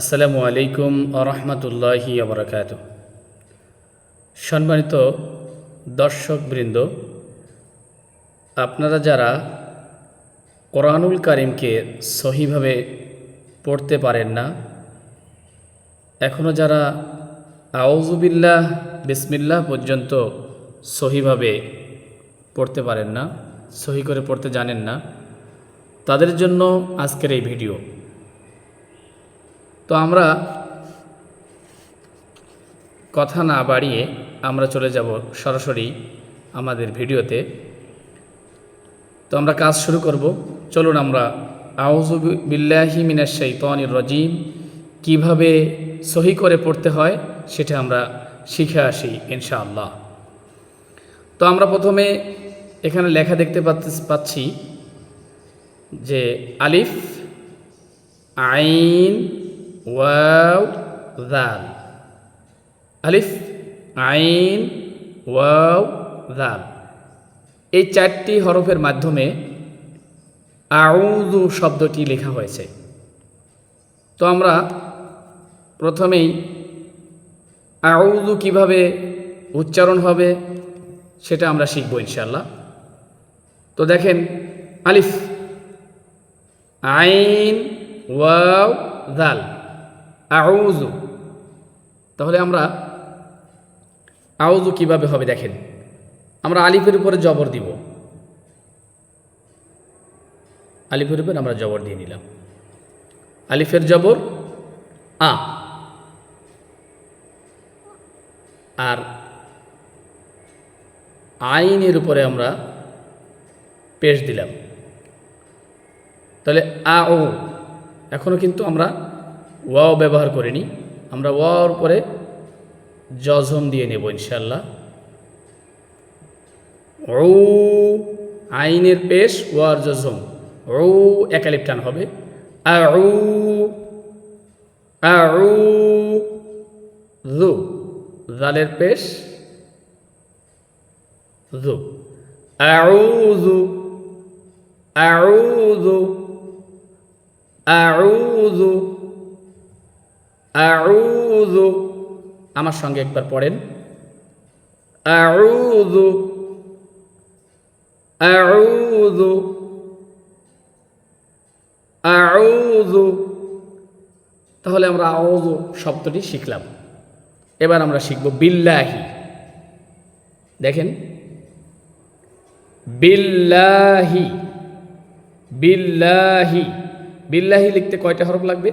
আসসালামু আলাইকুম আরহামতুল্লাহি আবরাকাত সম্মানিত দর্শকবৃন্দ, আপনারা যারা কোরআনুল কারিমকে সহিভাবে পড়তে পারেন না এখনও যারা আউজুবিল্লাহ বিসমিল্লাহ পর্যন্ত সহিভাবে পড়তে পারেন না, সহি করে পড়তে জানেন না, তাদের জন্য আজকের এই ভিডিও। তো আমরা কথা না বাড়িয়ে আমরা চলে যাব সরাসরি আমাদের ভিডিওতে। তো আমরা কাজ শুরু করব। চলুন আমরা আউজু বিল্লাহি মিনাশ শাইতানির রজিম। কীভাবে সহি করে পড়তে হয় সেটা আমরা শিখে আসি ইনশাআল্লাহ। তো আমরা প্রথমে এখানে লেখা দেখতে পাচ্ছি যে আলিফ, আইন ওয়াও, দাল। আলিফ, আইন, ওয়াও, দাল। এই চারটি হরফের মাধ্যমে আউদু শব্দটি লেখা হয়েছে। তো আমরা প্রথমেই আউদু কীভাবে উচ্চারণ হবে সেটা আমরা শিখব ইনশাল্লাহ তো দেখেন, আলিফ, আইন, ওয়াও, দাল। আউজু তাহলে আমরা আউজু কীভাবে হবে দেখেন। আমরা আলিফের উপরে জবর দিব। আলিফের উপরে আমরা জবর দিয়ে নিলাম। আলিফের জবর আ। আর আইনের উপরে আমরা পেশ দিলাম। তাহলে আ ও। এখনও কিন্তু আমরা ওয়াও ব্যবহার করিনি, আমরা ওয়াওর পরে জজম দিয়ে নেব ইনশাল্লাহ ও আইনের পেশ, ওয়ার জজম। ও একালিপ টান হবে। আউ জালের পেশ আউযু আউযু, আমার সঙ্গে একবার পড়েন। আউযু আউযু আউযু। তাহলে আমরা আউযু শব্দটি শিখলাম। এবার আমরা শিখব বিল্লাহি। দেখেন। বিল্লাহি বিল্লাহি। বিল্লাহি লিখতে কয়টা হরফ লাগবে?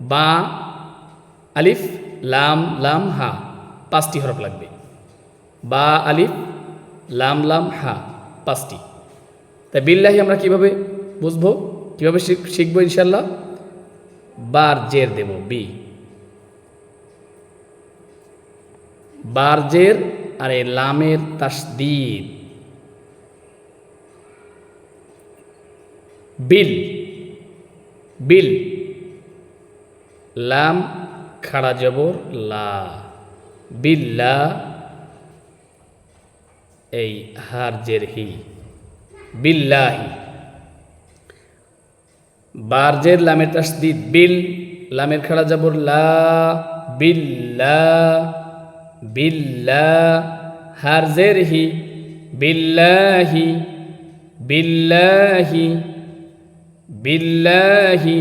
বা আলিফ, লাম লাম, হা, পাঁচটি হরফ লাগবে। বা, আলিফ, লাম লাম, হা, পাঁচটি। তাই বিল্লাহি আমরা কীভাবে বুঝব? কীভাবে শিখব ইনশাল্লাহ বার, জের দেব, বি। বার, জের, আর এই লামের তাসদিদ। বিল বিল, লাম খাড়া জবর, লা, বিল্লা, এই হার জের হি, বিল্লাহি। বারজের লামের তাসদিদ, বিল, লামের খাড়া জবর, লা, বিল্লা বিল্লা, হার জের হি, বিল্লাহি বিল্লাহি বিল্লাহি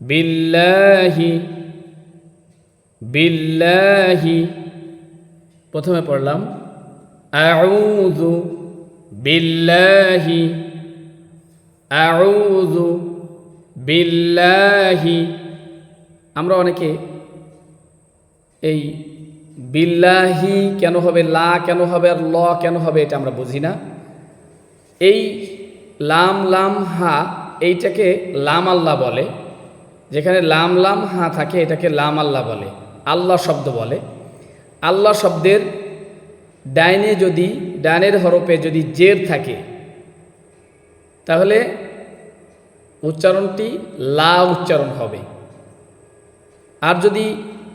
বিল্লাহি। বিল্লাহি, প্রথমে পড়লাম, আউযু বিল্লাহি আউযু বিল্লাহি। আমরা অনেকে এই বিল্লাহি কেন হবে, লা কেন হবে, আর ল কেন হবে, এটা আমরা বুঝি না। এই লাম লাম, হা, এইটাকে লাম আল্লাহ বলে। যেখানে লাম লাম, হা থাকে, এটাকে লাম আল্লাহ বলে। আল্লাহ শব্দ বলে। আল্লাহ শব্দের ডাইনে যদি ডাইনের হরফে যদি জের থাকে, তাহলে উচ্চারণটি লা উচ্চারণ হবে। আর যদি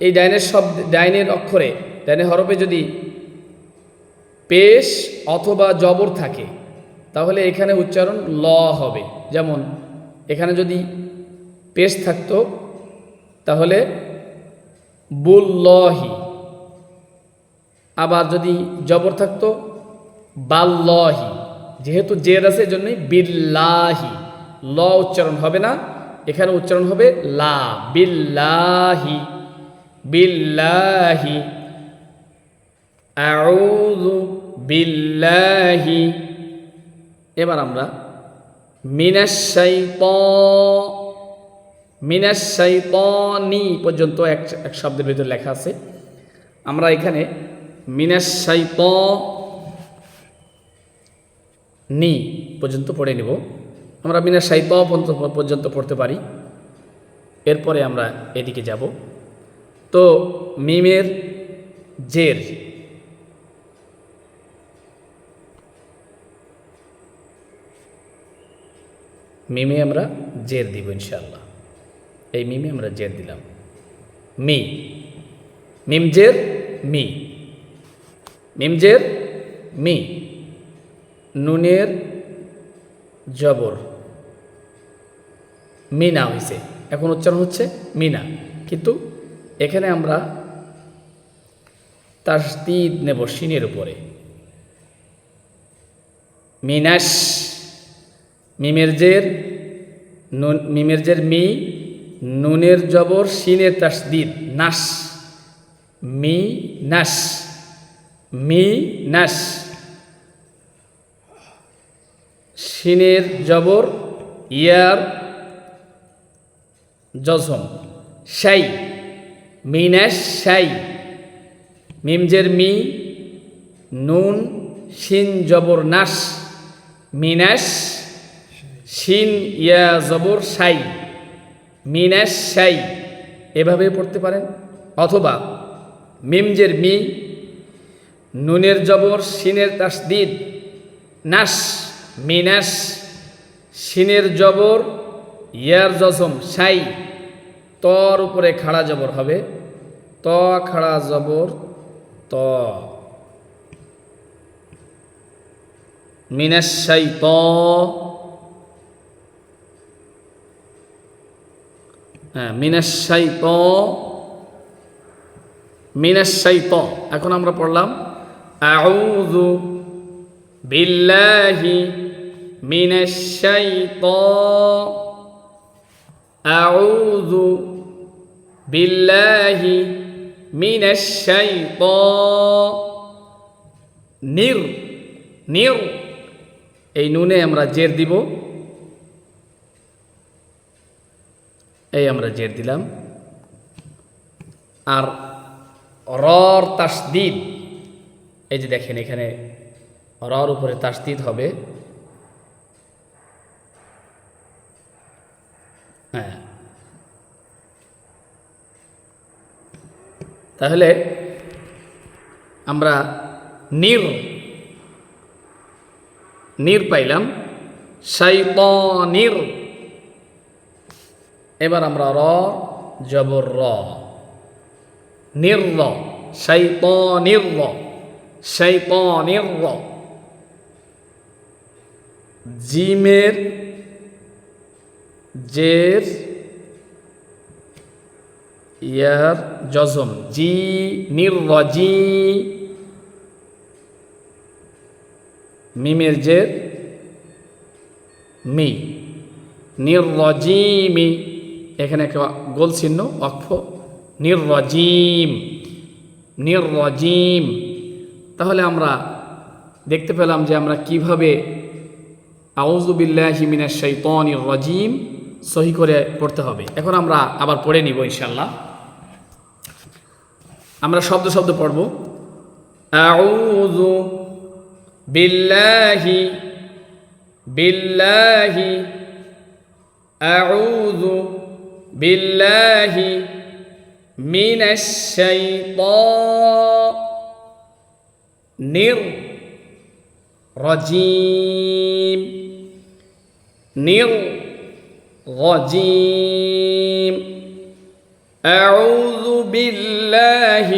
এই ডাইনের শব্দ, ডাইনের অক্ষরে, ডাইনের হরফে যদি পেশ অথবা জবর থাকে, তাহলে এখানে উচ্চারণ ল হবে। যেমন, এখানে যদি পেশ থাকতো, তাহলে বুল্লহি। আবার যদি জবর থাকতো, বাল্লহি। যেহেতু জের আছে জন্যই বিল্লাহি। ল উচ্চারণ হবে না, এখানে উচ্চারণ হবে লা। বিল্লাহি। বিল্লাহি। বিল্লাহি। এবার আমরা মিনাশাইত মিনাশাইতনি পর্যন্ত এক এক শব্দের ভিতরে লেখা আছে। আমরা এখানে মিনাস মিনাশাইত নি পর্যন্ত পড়ে নেব। আমরা মিনাশাইত পর্যন্ত পর্যন্ত পড়তে পারি। এরপরে আমরা এদিকে যাব। তো মিমের জের। মিমে আমরা জের দিব ইনশাল্লাহ এই মিমে আমরা জের দিলাম। মি। মিম জের মি। মিম জের মি। নুনের জবর। মিনা হয়েছে এখন উচ্চারণ হচ্ছে মিনা। কিন্তু এখানে আমরা তাসদিদ নেব সিনের উপরে। মিনাস মিমের জের নুন মিমের জের মি নুনের জবর সিনের তাসদিদ, নাস। মি নাস। মি, নাস। সিনের জবর, ইয়ার, জজম। শাই। মিনাস সাই মিমজের মি, নুন শিন জবর, নাস। মিনাস শিন ইয়া জবর সাই মিনাস সাই এভাবে পড়তে পারেন। অথবা মিমজের মি, নুনের জবর, সিনের তাসদিদ। নাস মিনাস সিনের জবর, ইয়ার জজম সাই তর উপরে খাড়া জবর হবে। ত খাড়া জবর, ত। মিনাস সাই ত। হ্যাঁ মিনাশাই এখন আমরা পড়লাম, আউযু বিল্লাহি মিনাশাই ত আউযু বিল্লাহি মিনাশাই নির নির। এই নুনে আমরা জের দিব। এই আমরা জের দিলাম। আর রর তাসদিদ, এই যে দেখেন এখানে রর উপরে তাসদিদ হবে। হ্যাঁ। তাহলে আমরা নির নির পাইলাম। শাইতানির এবার আমরা র, জবর র। নির্র শৈতনির্র শৈতনির্র জিমের, জের, ইয়ার, জজম। জি নির্র জি। মিমের জের, মি। নির্রজিমি এখানে একটা গোল চিহ্ন, অক্ষ। নির্রজিম। নির্রজিম। তাহলে আমরা দেখতে পেলাম যে আমরা কীভাবে আউজুবিল্লাহি মিনাশ শাইতানির রাজিম সহি করে পড়তে হবে। এখন আমরা আবার পড়ে নিব ইনশাল্লাহ আমরা শব্দ শব্দ পড়ব। আউযু বিল্লাহি বিল্লাহি, আউযু بالله من الشيطان الرجيم رجيم. أعوذ بالله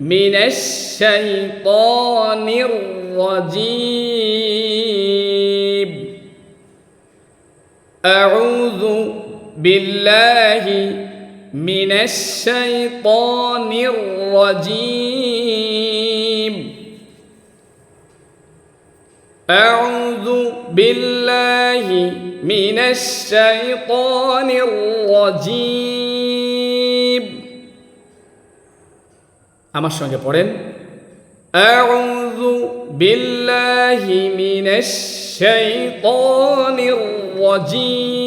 من الشيطان الرجيم. أعوذ بالله من الشيطان الرجيم أعوذ بالله من الشيطان الرجيم আমার সঙ্গে পড়েন أعوذ بالله من الشيطان الرجيم